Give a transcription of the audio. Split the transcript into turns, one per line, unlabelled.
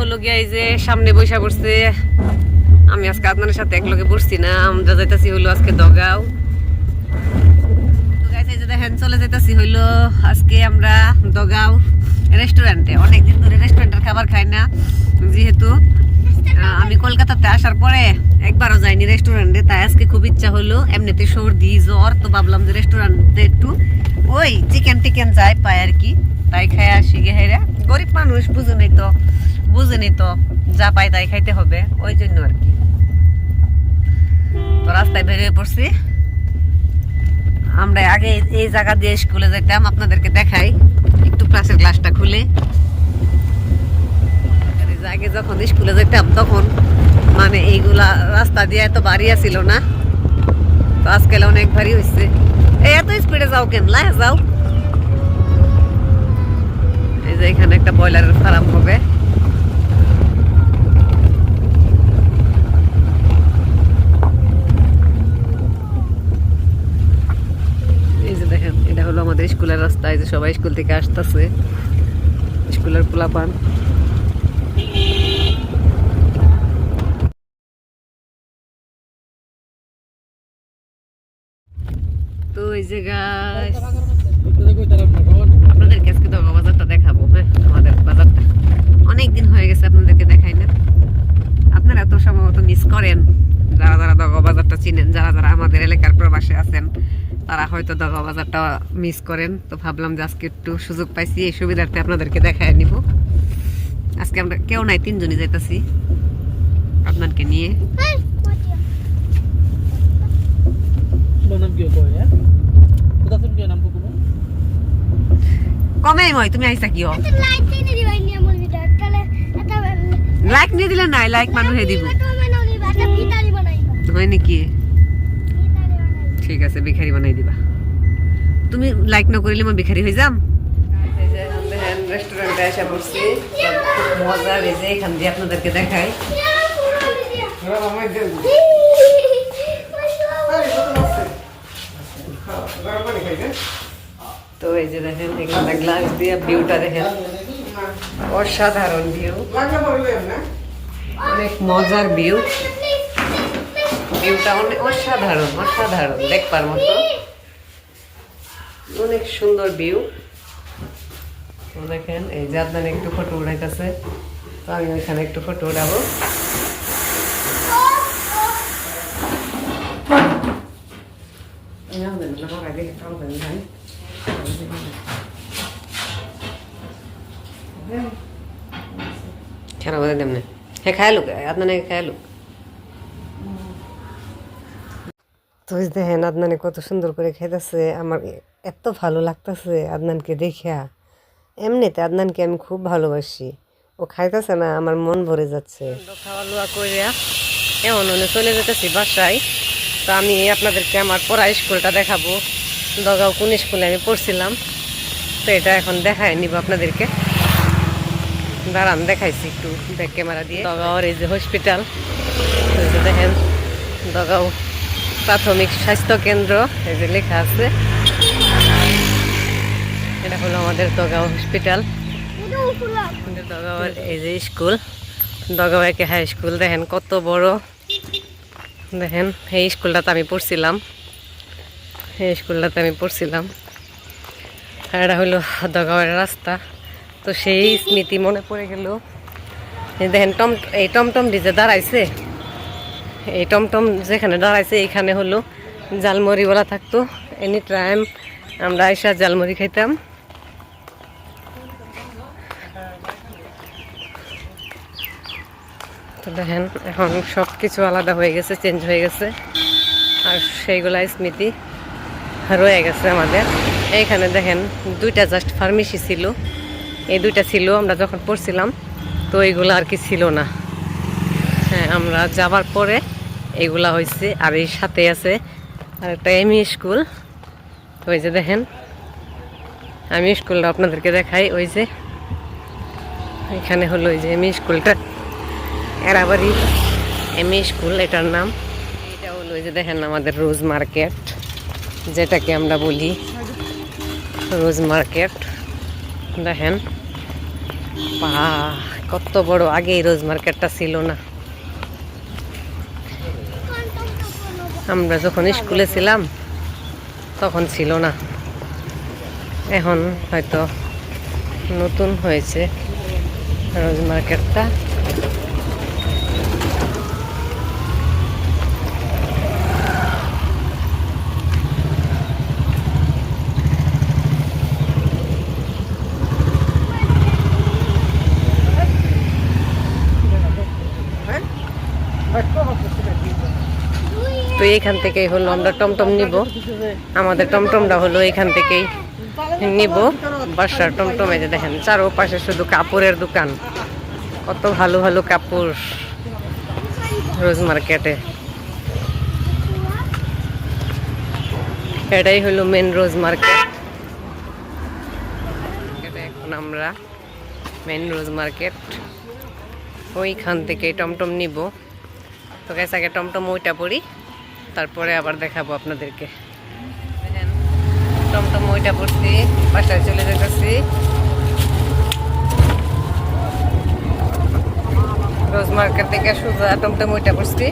হলো গিয়া এই যে সামনে বৈশা পড়ছে। আমি আজকে আপনার সাথে এক লগে বসছি না, আমরা যাইতাছি হলো আজকে দগাও। দেখেন, চলে যাইতাছি হইল আজকে আমরা দগাও রেস্টুরেন্টে অনেকদিন ধরে রেস্টুরেন্টের খাবার খাই না, যেহেতু আমি কলকাতাতে আসার পরে একবারও যাইনি রেস্টুরেন্টে তাই আজকে খুব ইচ্ছা হলো, এমনিতে সর্দি, জ্বর, তো ভাবলাম যে রেস্টুরেন্টে একটু ওই চিকেন টিকেন যাই পাই আর কি, তাই খাই আসি গে হেরা গরিব মানুষ বুঝুনি তো। বুঝেনি তো, যা পাই তাই খাইতে হবে, ওই জন্য আর কি। তো রাস্তায় বেরিয়ে পড়ছি। আমরা আগে এই- জায়গা দিয়ে স্কুলে যেতাম আপনাদেরকে দেখাই। একটু ক্লাসের গ্লাসটা খুলে। আগে যখন স্কুলে যেতাম তখন মানে এইগুলা রাস্তা দিয়ে এত বাড়ি ছিল না। তো আজকাল অনেক ভারী হয়েছে এই এত স্পিডে যাও কেন? লাহে যাও। এই যে এখানে একটা ব্রয়লারের ফার্ম হবে এই যে দেখেন এটা হলো আমাদের স্কুলের রাস্তা এই যে সবাই স্কুল থেকে আসতেছে। স্কুলের দগা বাজারটা দেখাবো হ্যাঁ আমাদের বাজারটা। অনেক দিন হয়ে গেছে আপনাদেরকে না। আপনারা তো সম্ভবত মিস করেন। যারা যারা দগা বাজারটা চিনেন, যারা যারা আমাদের এলাকার প্রবাসে আছেন তারা হয়তো দগা বাজারটা মিস করেন। তো ভাবলাম যে আজকে একটু সুযোগ পাইছি, এই সুবিধার্থে আপনাদেরকে দেখায় নিব। আজকে আমরা কেউ নাই, তিনজনই যাইতাছি আপনাকে নিয়ে। কমেই মই, তুমি কিয়? লাইক নিদিলে নাই লাইক মানুহে দিব। হয় নেকি? ঠিক আছে ভিখারি বানাই দিবা। তুমি লাইক নকরিলে মই ভিখারি হয়ে যাম। রেস্টুরেন্টে এসে বসছি। মজা বেজে এখান দিয়ে আপনাদেরকে দেখাই। তো এই যে দেখেন এখানে গ্লাস দিয়ে ভিউটা দেখেন। অসাধারণ ভিউ অনেক মজার ভিউ ভিউটা অনেক অসাধারণ অসাধারণ, দেখবার মতো। অনেক সুন্দর ভিউ দেখেন, এই যে আপনার একটু ফটো উঠাইতেছে তো আমি ওইখানে একটু ফটো উঠাবো কেন বলে দেমনে? হ্যাঁ খায়ালুক আপনার খায়ালুক তো দেখেন আদনানে কত সুন্দর করে খাইতেছে, আমার এত ভালো লাগতেছে আদনানকে দেখিয়া। এমনিতে আদনানকে আমি খুব ভালোবাসি। ও খাইতেছে না, আমার মন ভরে যাচ্ছে। খাওয়া করিয়া এমন মনে চলে যেতেছি বাসায়। তো আমি আপনাদেরকে আমার পড়া স্কুলটা দেখাবো। দগাও কোন স্কুলে আমি পড়ছিলাম। তো এটা এখন দেখায় নিব আপনাদেরকে। দাঁড়ান, দেখাইছি একটু ব্যাক ক্যামেরা দিয়ে। দগাওয়ার এই যে হসপিটাল দেখেন, দগাও প্রাথমিক স্বাস্থ্য কেন্দ্র এই লেখা আছে। এটা হলো আমাদের দগাঁও হসপিটাল দগাঁওয়ের এই যে স্কুল দগাঁও হাই স্কুল দেখেন কত বড়। দেখেন, এই স্কুলটাতে আমি পড়ছিলাম। এই স্কুলটাতে আমি পড়ছিলাম। আর এটা হলো দগাঁওয়ের রাস্তা। তো সেই স্মৃতি মনে পড়ে গেল। দেখেন টম, এই টমটম ডিজে দাঁড়াইছে। এই টমটম যেখানে দাঁড়াইছে, এইখানে হলো জালমুড়িওয়ালা থাকতো। এনি টাইম আমরা এসা জালমুড়ি খাইতাম। তো দেখেন, এখন সব কিছু আলাদা হয়ে গেছে চেঞ্জ হয়ে গেছে। আর সেইগুলা স্মৃতি রয়ে গেছে আমাদের। এইখানে দেখেন, দুইটা জাস্ট ফার্মেসি ছিল। এই দুইটা ছিল, আমরা যখন পড়ছিলাম, তো এইগুলো আর কি ছিল না। হ্যাঁ আমরা যাবার পরে এগুলা হয়েছে আর এই সাথে আছে আর একটা এমই স্কুল। ওই যে দেখেন, আমি স্কুলটা আপনাদেরকে দেখাই, ওই যে এখানে হলো ওই যে এমই স্কুলটা। এরাবাড়ি এমই স্কুল, এটার নাম। এটা হলো ওই যে দেখেন আমাদের রোজ মার্কেট, যেটাকে আমরা বলি রোজ মার্কেট। দেখেন কত বড়, আগে রোজ মার্কেটটা ছিল না। আমরা যখন স্কুলে ছিলাম তখন ছিল না। এখন হয়তো নতুন হয়েছে। রোজ মার্কেটটা তো এইখান থেকেই হলো, আমরা টমটম নিব। আমাদের টমটমটা হলো এখান থেকেই নিব। বাসার টমটমে যে দেখেন, চারোপাশে শুধু কাপড়ের দোকান। কত ভালো ভালো কাপড় রোজ মার্কেটে। এটাই হলো মেন রোজ মার্কেট। এখন আমরা মেন রোজ মার্কেট। ওইখান থেকে টমটম নিব। তো আগে টমটম ওইটা পড়ি। তারপরে আবার দেখাবো আপনাদেরকে। টমটম ওইটা পড়ছি বাসায় চলে যেতেছি। রোজ মার্কেট থেকে সোজা টমটম ওইটা পড়ছি